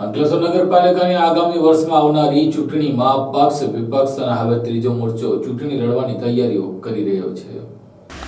અંકલેશ્વર નગરપાલિકાની આગામી વર્ષમાં આવનારી ચૂંટણીમાં પક્ષ વિપક્ષ અને હવે ત્રીજો મોરચો ચૂંટણી લડવાની તૈયારીઓ કરી રહ્યો છે.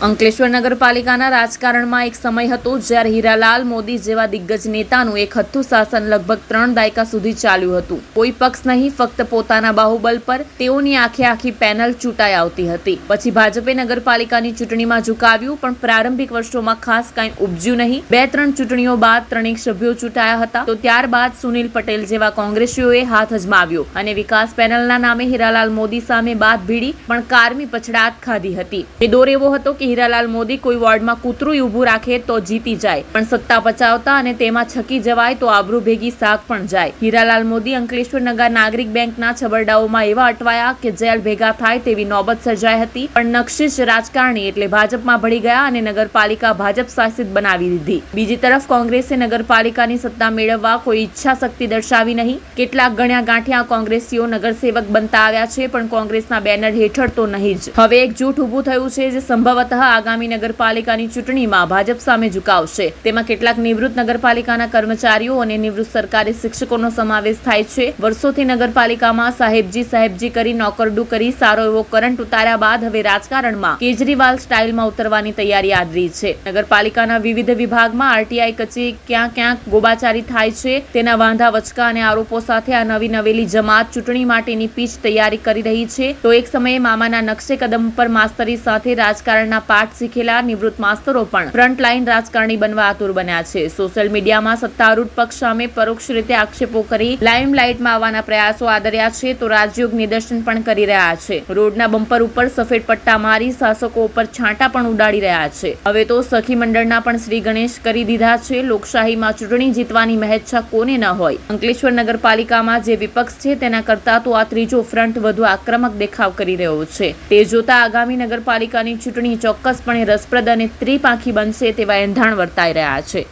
અંકલેશ્વર નગરપાલિકાના રાજકારણમાં એક સમય હતો જ્યારે હીરાલાલ મોદી જેવા દિગ્ગજ નેતાનું એક હથ્થું શાસન લગભગ ત્રણ દાયકા સુધી ચાલ્યું હતું. કોઈ પક્ષ નહીં, ફક્ત પોતાના બાહુબલ પર તેઓની આખે આખી પેનલ ચૂંટાઈ આવતી હતી. પછી ભાજપે નગરપાલિકાની ચૂંટણીમાં ઝુકાવ્યું, પણ પ્રારંભિક વર્ષોમાં ખાસ કાંઈ ઉપજ્યું નહીં. બે ત્રણ ચૂંટણીઓ બાદ ત્રણેક સભ્યો ચૂંટાયા હતા. તો ત્યારબાદ સુનિલ પટેલ જેવા કોંગ્રેસીઓએ હાથ અજમાવ્યો અને વિકાસ પેનલના નામે હીરાલાલ મોદી સામે બાદ ભીડી, પણ કારમી પછડાટ ખાધી હતી. એ દોર એવો હતો કે હીરાલાલ મોદી કોઈ વોર્ડમાં કૂતરું ઊભું રાખે તો જીતી જાય. પણ સત્તા પચાવતા અને તેમાં છકી જવાય તો આબરૂ ભેગી શાક પણ જાય. હીરાલાલ મોદી અંકલેશ્વર નગર નાગરિક બેંકના છબરડાઓમાં એવા અટવાયા કે જેલ ભેગા થાય તેવી નોબત સર્જાઈ હતી, પણ નક્ષિશ રાજકારણી એટલે ભાજપમાં ભળી ગયા અને નગરપાલિકા ભાજપ શાસિત બનાવી દીધી. બીજી તરફ કોંગ્રેસે નગરપાલિકાની સત્તા મેળવવા કોઈ ઈચ્છા શક્તિ દર્શાવી નહીં. કેટલાક ગણ્યા ગાંઠિયા કોંગ્રેસીઓ નગરસેવક બનતા આવ્યા છે, પણ કોંગ્રેસના બેનર હેઠળ તો નહીં જ. હવે એક જૂથ ઊભું થયું છે જે સંભવતઃ આગામી નગરપાલિકાની ચૂંટણીમાં ભાજપ સામે ઝુકાવશે. તેમાં કેટલાક નિવૃત્ત નગરપાલિકાના કર્મચારીઓ અને નિવૃત્ત સરકારી શિક્ષકોનો સમાવેશ થાય છે. વર્ષોથી નગરપાલિકામાં સાહેબજી સાહેબજી કરી નોકરડું કરી સારો એવો કરંટ ઉતાર્યા બાદ હવે રાજકારણમાં કેજરીવાલ સ્ટાઇલમાં ઉતરવાની તૈયારી આદરી છે. નગરપાલિકાના વિવિધ વિભાગમાં આરટીઆઈ કચેરી ક્યાં ક્યાં ગોબાચારી થાય છે, તેના વાંધા વચકા અને આરોપો સાથે આ નવી નવેલી જમાત ચૂંટણી માટેની પીચ તૈયારી કરી રહી છે. તો એક સમયે મામાના નકશે કદમ પર માસ્તરી સાથે રાજકારણના પાઠ શીખેલા નિવૃત્ત માસ્તરો પણ ફ્રન્ટલાઈન રાજકારણી બનવા આતુર બન્યા છે. સોશિયલ મીડિયામાં સત્તારૂઢ પક્ષ સામે પરોક્ષ રીતે આક્ષેપો કરી લાઇમલાઇટમાં આવવાના પ્રયાસો આદર્યા છે તો રાજયોગ નિદર્શન પણ કરી રહ્યા છે. રોડના બમ્પર ઉપર સફેદ પટ્ટા મારી શાસકો ઉપર છાંટા પણ ઉડાડી રહ્યા છે. હવે તો સખી મંડળના પણ શ્રી ગણેશ કરી દીધા છે. લોકશાહીમાં ચૂંટણી જીતવાની મહેચ્છા કોને ન હોય? અંકલેશ્વર નગરપાલિકામાં જે વિપક્ષ છે તેના કરતા તો આ ત્રીજો ફ્રન્ટ વધુ આક્રમક દેખાવ કરી રહ્યો છે. તે જોતા આગામી નગરપાલિકાની ચૂંટણી ચોક્કસપણે રસપ્રદ અને ત્રિપાંખી બનશે તેવા એંધાણ વર્તાઈ રહ્યા છે.